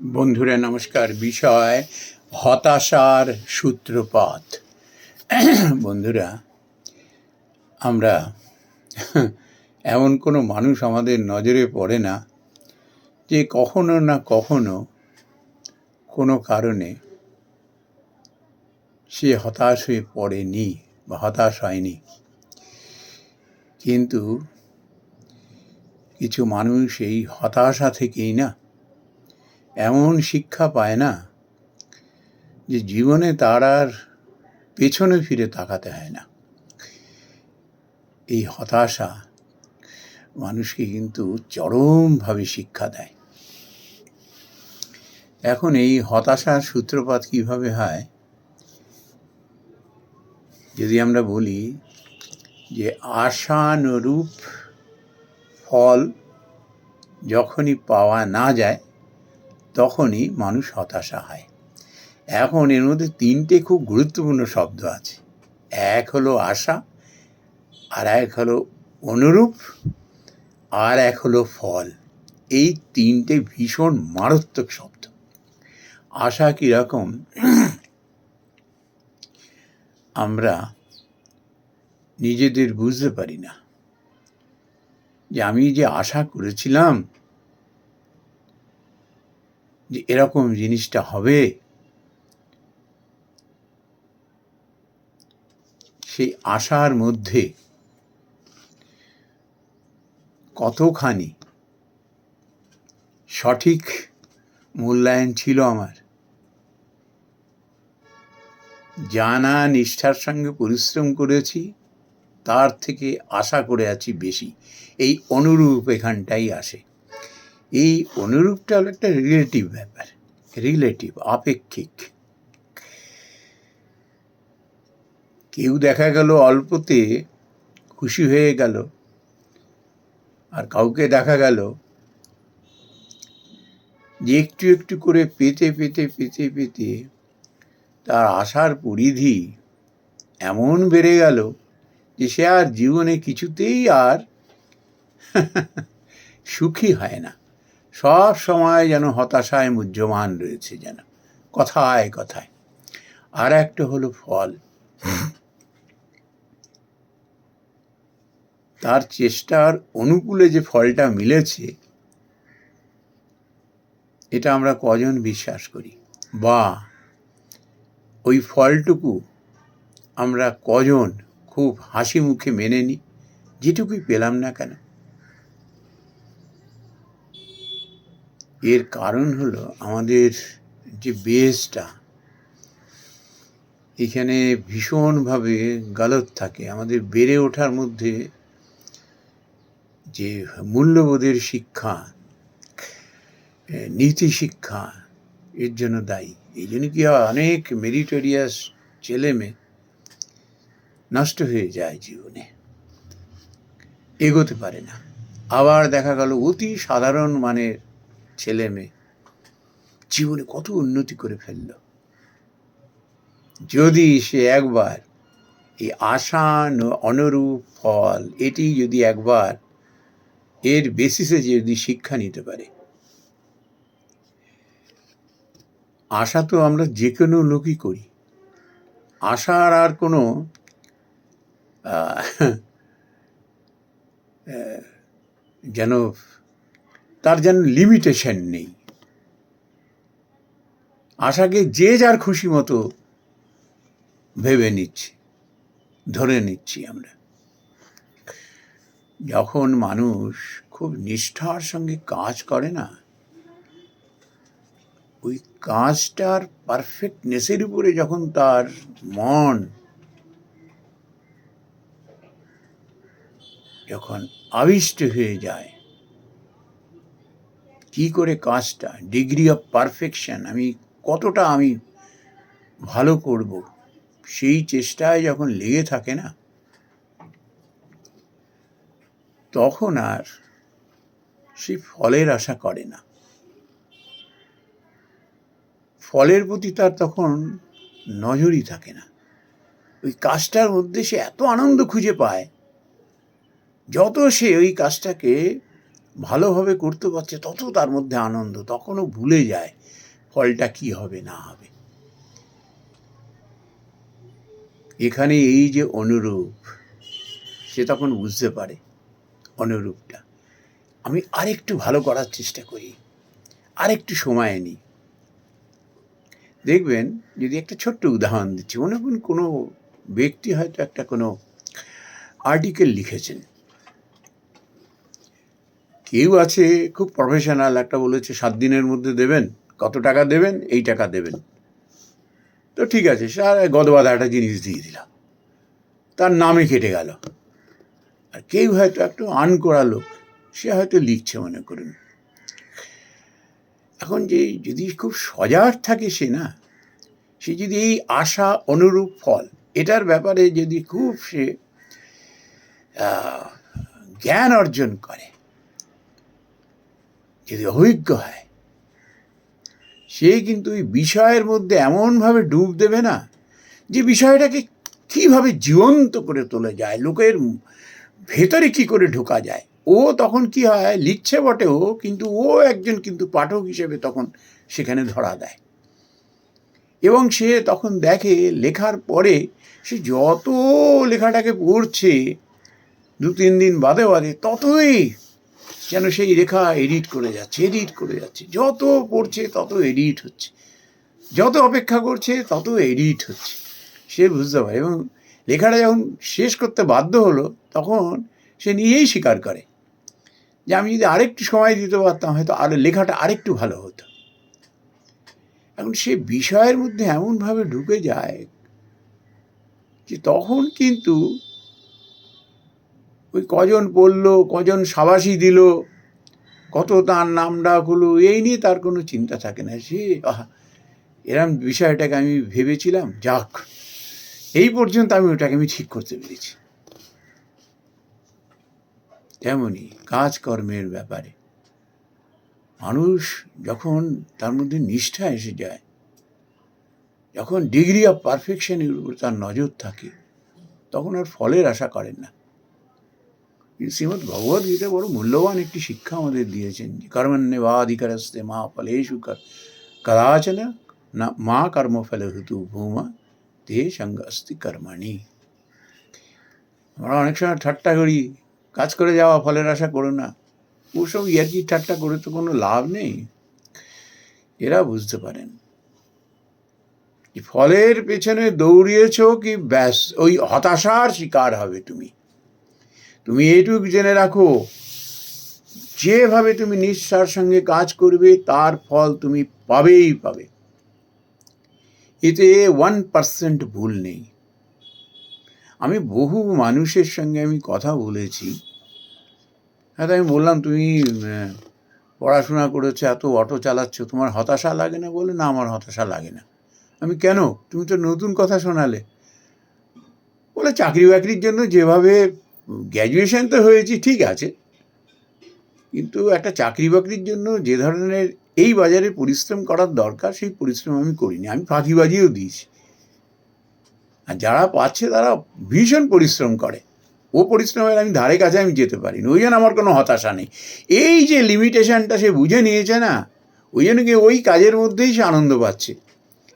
বন্ধুরা, নমস্কার। বিষয়, হতাশার সূত্রপাত। বন্ধুরা, আমরা এমন কোনো মানুষ আমাদের নজরে পড়ে না যে কখনো না কখনো কোনো কারণে সে হতাশ হয়ে পড়েনি বা হতাশ হয়নি। কিন্তু কিছু মানুষ এই হতাশা থেকেই না এমন শিক্ষা পায় না যে জীবনে তার আর পেছনে ফিরে তাকাতে হয় না। এই হতাশা মানুষকে কিন্তু চরমভাবে শিক্ষা দেয়। এখন এই হতাশার সূত্রপাত কীভাবে হয়? যদি আমরা বলি যে আশানুরূপ ফল যখনই পাওয়া না যায় তখনই মানুষ হতাশা হয়। এখন এর মধ্যে তিনটে খুব গুরুত্বপূর্ণ শব্দ আছে। এক হলো আশা, আর এক হলো অনুরূপ, আর এক হলো ফল। এই তিনটে ভীষণ মারাত্মক শব্দ। আশা কীরকম? আমরা নিজেদের বুঝতে পারি না। যে আমি যে আশা করেছিলাম যে এরকম জিনিসটা হবে, সেই আশার মধ্যে কতখানি সঠিক মূল্যায়ন ছিল আমার? জানা নিষ্ঠার সঙ্গে পরিশ্রম করেছি, তার থেকে আশা করে আছি বেশি। এই অনুরূপ এখানটাই আসে। এই অনুরূপটা হলো একটা রিলেটিভ ব্যাপার রিলেটিভ আপেক্ষিক। কেউ দেখা গেল অল্পতে খুশি হয়ে গেল, আর কাউকে দেখা গেল যে একটু একটু করে পেতে পেতে পেতে পেতে তার আশার পরিধি এমন বেড়ে গেল যে সে আর জীবনে কিছুতেই আর সুখী হয় না। সব সময় যেন হতাশায় মুহ্যমান রয়েছে যেন। কথায় কথায়। আর একটা হলো ফল। তার চেষ্টার অনুকূলে যে ফলটা মিলেছে, এটা আমরা কজন বিশ্বাস করি? বা, ওই ফলটুকু আমরা কজন খুব হাসি মুখে মেনে নিই যেটুকুই পেলাম না কেন? এর কারণ হলো আমাদের যে বেসটা, এখানে ভীষণভাবে গালত থাকে। আমাদের বেড়ে ওঠার মধ্যে যে মূল্যবোধের শিক্ষা নীতি শিক্ষা এর জন্য দায়ী। এই জন্য কি হয়, অনেক মেরিটোরিয়াস ছেলে মেয়ে নষ্ট হয়ে যায় জীবনে। এগোতে পারে না। আবার দেখা গেল অতি সাধারণ মানের ছেলে মেয়ে, জীবনে কত উন্নতি করে ফেলল। যদি সে একবার এই আশা অনুরূপ ফল, এটি যদি একবার এর বেসিসে যদি শিক্ষা নিতে পারে। আশা তো আমরা যে কোনো লোকই করি। আশার আর কোনো যেন তার যেন লিমিটেশন নেই। আশাকে যে যার খুশি মতো ভেবে নিচ্ছি, ধরে নিচ্ছি আমরা। যখন মানুষ খুব নিষ্ঠার সঙ্গে কাজ করে না, ওই কাজটার পারফেক্টনেসের উপরে যখন তার মন, যখন আবিষ্ট হয়ে যায় কি করে কাজটা ডিগ্রি অফ পারফেকশন আমি কতটা আমি ভালো করব, সেই চেষ্টায় যখন লেগে থাকে না, তখন আর সে ফলের আশা করে না। ফলের প্রতি তার তখন নজরই থাকে না। ওই কাজটার মধ্যে সে এত আনন্দ খুঁজে পায়, যত সে ওই কাজটাকে ভালোভাবে করতে পারছে, তত তার মধ্যে আনন্দ, তখনও ভুলে যায় ফলটা কি হবে, না হবে। এখানে এই যে অনুরূপ, সে তখন বুঝতে পারে অনুরূপটা। আমি আরেকটু ভালো করার চেষ্টা করি, আরেকটু সময় নিই। দেখবেন, যদি একটা ছোট্ট উদাহরণ দিচ্ছি, মনে করুন কোনো ব্যক্তি হয়তো একটা কোনো আর্টিকেল লিখেছেন। কেউ আছে খুব প্রফেশনাল একটা বলেছে সাত দিনের মধ্যে দেবেন, কত টাকা দেবেন, এই টাকা দেবেন। তো ঠিক আছে স্যার গদবাধা একটা জিনিস দিয়ে দিলাম তার নামে কেটে গেল। আর কেউ হয়তো একটু আন করা লোক, সে হয়তো লিখছে মনে করুন। এখন যে যদি খুব সজাগ থাকে সে না, সে যদি এই আশা অনুরূপ ফল, এটার ব্যাপারে যদি খুব সে জ্ঞান অর্জন করে যদি অভিজ্ঞ হয়। সে কিন্তু ওই বিষয়ের মধ্যে এমনভাবে ডুব দেবে না যে বিষয়টাকে কীভাবে জীবন্ত করে তোলা যায়, লোকের ভেতরে কি করে ঢোকা যায়। ও তখন কি হয়, লিখছে বটে ও, কিন্তু ও একজন কিন্তু পাঠক হিসেবে তখন সেখানে ধরা দেয়। এবং সে তখন দেখে, লেখার পরে সে যত লেখাটাকে পড়ছে দু তিন দিন বাদে বাদে ততই যেন সেই রেখা এডিট করে যাচ্ছে এডিট করে যাচ্ছে। যত পড়ছে, তত এডিট হচ্ছে। যত অপেক্ষা করছে, তত এডিট হচ্ছে। সে বুঝতে পারে। এবং লেখাটা যখন শেষ করতে বাধ্য হলো, তখন সে নিজেই স্বীকার করে। যে আমি যদি আরেকটু সময় দিতে পারতাম, হয়তো আরও লেখাটা আরেকটু ভালো হতো। এখন সে বিষয়ের মধ্যে এমনভাবে ঢুকে যায় যে তখন কিন্তু ওই কজন পড়ল কজন সাবাসী দিল, কত তার নাম ডাক হলো এই নিয়ে তার কোনো চিন্তা থাকে না। সে এরম বিষয়টাকে আমি ভেবেছিলাম, যাক, এই পর্যন্ত আমি ওটাকে আমি ঠিক করতে পেরেছি। তেমনি কাজকর্মের ব্যাপারে। মানুষ যখন তার মধ্যে নিষ্ঠা এসে যায়, যখন ডিগ্রি অফ পারফেকশনের উপর তার নজর থাকে, তখন আর ফলের আশা করেন না। শ্রীমদ ভগবদ গীতা বড় মূল্যবান একটি শিক্ষা আমাদের দিয়েছেন কর্মণ্যবাধিকারস্তে মা ফলেষু কদাচন না মা কর্মফল ঋতু ভূমা তে সঙ্গ অস্তি কর্মাণি। আমরা অনেক সময় ঠাট্টা করি, কাজ করে যাওয়া ফলের আশা করো না। ওসব ইয়ার্কি ঠাট্টা করে তো কোনো লাভ নেই? এরা বুঝতে পারেন। ফলের পেছনে দৌড়িয়েছ কি ব্যাস, ওই হতাশার শিকার হবে তুমি। তুমি এইটুক জেনে রাখো, যেভাবে তুমি নিঃশ্বার সঙ্গে কাজ করবে, তার ফল তুমি পাবেই পাবে। এতে ওয়ান পার্সেন্ট ভুল নেই। আমি বহু মানুষের সঙ্গে আমি কথা বলেছি। হ্যাঁ আমি বললাম, তুমি পড়াশোনা করেছ, এত অটো চালাচ্ছ, তোমার হতাশা লাগে না? বলে, না, আমার হতাশা লাগে না। আমি, কেন? তুমি তো নতুন কথা শোনালে। বলে চাকরি বাকরির জন্য যেভাবে গ্র্যাজুয়েশন তো হয়েছি, ঠিক আছে। কিন্তু একটা চাকরি বাকরির জন্য যে ধরনের এই বাজারে পরিশ্রম করার দরকার, সেই পরিশ্রম আমি করিনি। আমি ফাঁকিবাজিও দিয়েছি। আর যারা পাচ্ছে তারা ভীষণ পরিশ্রম করে। ও পরিশ্রমের আমি ধারে কাছে আমি যেতে পারিনি। ওই জন্য আমার কোনো হতাশা নেই। এই যে লিমিটেশনটা সে বুঝে নিয়েছে না, ওই জন্য কি ওই কাজের মধ্যেই সে আনন্দ পাচ্ছে?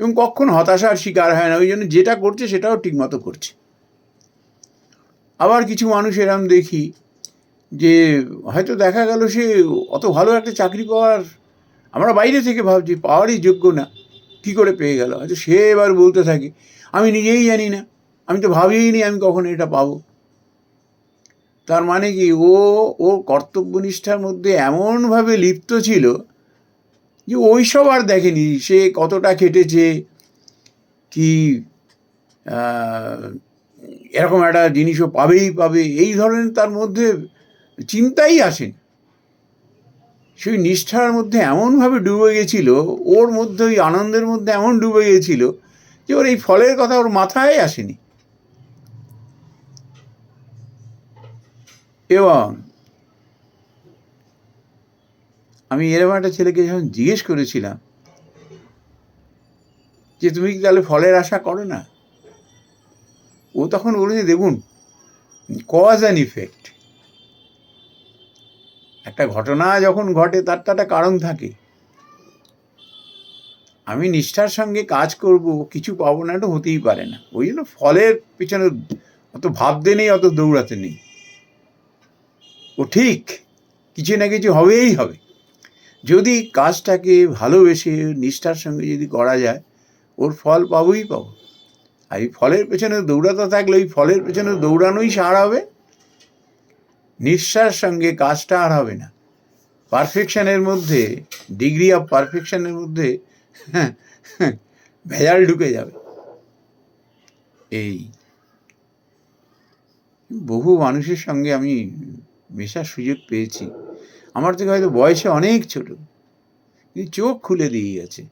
এবং কখন হতাশার শিকার হয় না, ওই জন্য যেটা করছে সেটাও ঠিকমতো করছে। আবার কিছু মানুষ এরম দেখি যে হয়তো দেখা গেল সে অত ভালো একটা চাকরি পাওয়ার, আমরা বাইরে থেকে ভাবছি পাওয়ারই যোগ্য না, কী করে পেয়ে গেল? হয়তো সে এবার বলতে থাকে, আমি নিজেই জানি না, আমি তো ভাবিই নি আমি কখন এটা পাবো। তার মানে কি ও ও কর্তব্যনিষ্ঠার মধ্যে এমনভাবে লিপ্ত ছিল যে ওইসব আর দেখেনি, সে কতটা খেটেছে, কি এরকম একটা জিনিসও পাবেই পাবে। এই ধরনের তার মধ্যে চিন্তাই আসেনি। সেই নিষ্ঠার মধ্যে এমনভাবে ডুবে গেছিল, ওর মধ্যে ওই আনন্দের মধ্যে এমন ডুবে গেছিল যে ওর এই ফলের কথা ওর মাথায় আসেনি। এবং আমি এরকম একটা ছেলেকে যখন জিজ্ঞেস করেছিলাম যে, তুমি কি তাহলে ফলের আশা করো না? ও তখন বলেছে দেখুন কজ অ্যান্ড ইফেক্ট একটা ঘটনা যখন ঘটে, তার তো একটা কারণ থাকে। আমি নিষ্ঠার সঙ্গে কাজ করব, কিছু পাবো না, এটা হতেই পারে না। ওই জন্য ফলের পিছনে অত ভাবতে নেই, অত দৌড়াতে নেই। ও ঠিক, কিছু না কিছু হবেই হবে। যদি কাজটাকে ভালোবেসে নিষ্ঠার সঙ্গে যদি করা যায়, ওর ফল পাবোই পাবো। আর এই ফলের পেছনে দৌড়াতে থাকলে ওই ফলের পেছনে দৌড়ানোই সার হবে। নিঃশ্বাস সঙ্গে কাজটা আর হবে না। পারফেকশনের মধ্যে ডিগ্রি অফ পারফেকশনের মধ্যে হ্যাঁ, ভেজাল ঢুকে যাবে। এই বহু মানুষের সঙ্গে আমি মেশার সুযোগ পেয়েছি। আমার থেকে হয়তো বয়সে অনেক ছোট। চোখ খুলে দিয়ে গেছে।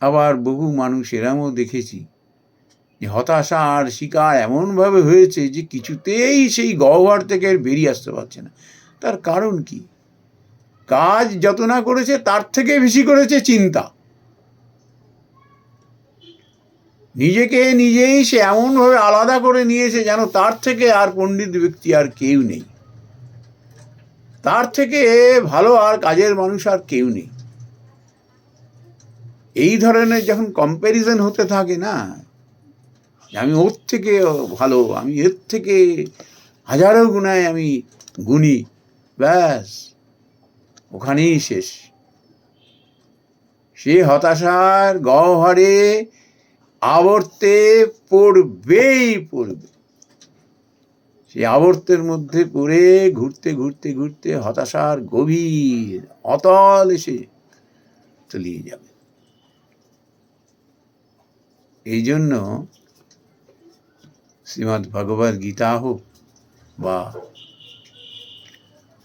আবার বহু মানুষ এরামও দেখেছি যে হতাশা আর শিকার এমনভাবে হয়েছে যে কিছুতেই সেই গহ্বর থেকে বেরিয়ে আসতে পারছে না। তার কারণ কি? কাজ যত না করেছে, তার থেকে বেশি করেছে চিন্তা। নিজেকে নিজেই সে এমনভাবে আলাদা করে নিয়েছে যেন তার থেকে আর পণ্ডিত ব্যক্তি আর কেউ নেই। তার থেকে ভালো আর কাজের মানুষ আর কেউ নেই। এই ধরনের যখন কম্প্যারিজন হতে থাকে না, আমি ওর থেকে ভালো, আমি এর থেকে হাজারো গুণায় আমি গুণী, ব্যাস, ওখানেই শেষ। সে হতাশার গহ্বরে আবর্তে পড়বেই পড়বে। সেই আবর্তের মধ্যে পড়ে ঘুরতে ঘুরতে ঘুরতে হতাশার গভীর অতল এসে তলিয়ে যাবে। এই জন্য শ্রীমৎ ভগবদ গীতা হোক বা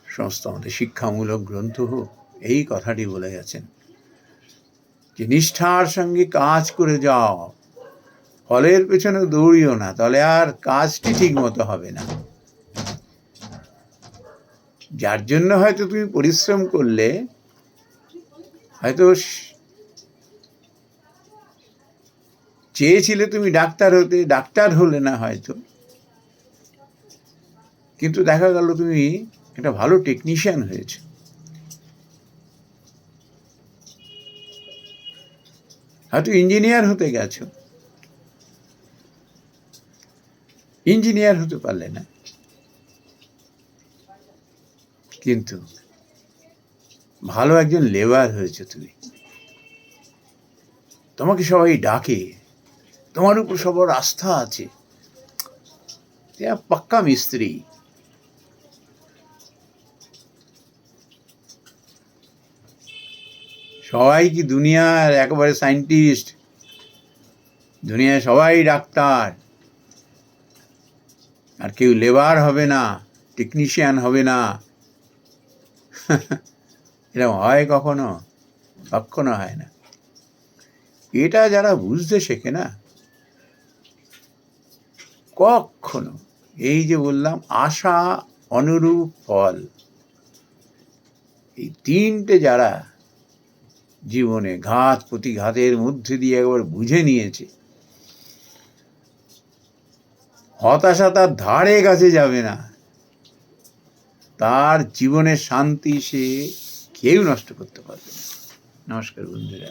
সমস্ত আমাদের শিক্ষামূলক গ্রন্থ হোক, এই কথাটি বলে গেছেন যে, নিষ্ঠার সঙ্গে কাজ করে যাও। ফলের পেছনে দৌড়িও না, তাহলে আর কাজটি ঠিক মতো হবে না। যার জন্য হয়তো তুমি পরিশ্রম করলে, হয়তো স- চেয়েছিলে তুমি ডাক্তার হতে, ডাক্তার হলে না হয়তো। কিন্তু দেখা গেল তুমি একটা ভালো টেকনিশিয়ান হয়েছে। হয়তো ইঞ্জিনিয়ার হতে গেছো। ইঞ্জিনিয়ার হতে পারলে না। কিন্তু ভালো একজন লেবার হয়েছে তুমি। তোমাকে সবাই ডাকে। তোমার উপর সবার আস্থা আছে। পাক্কা মিস্ত্রি। সবাই কি দুনিয়ার একেবারে সায়েন্টিস্ট দুনিয়ায় সবাই ডাক্তার। আর কেউ লেবার হবে না টেকনিশিয়ান হবে না। এরকম হয় কখনো? কখনো হয় না। এটা যারা বুঝতে শেখে না কখনো এই যে বললাম, আশা অনুরূপ ফল। এই তিনটে যারা জীবনে ঘাত প্রতিঘাতের মধ্যে দিয়ে একবার বুঝে নিয়েছে, হতাশা তার ধারে কাছে যাবে না। তার জীবনের শান্তি সে কেউ নষ্ট করতে পারবে না। নমস্কার বন্ধুরা।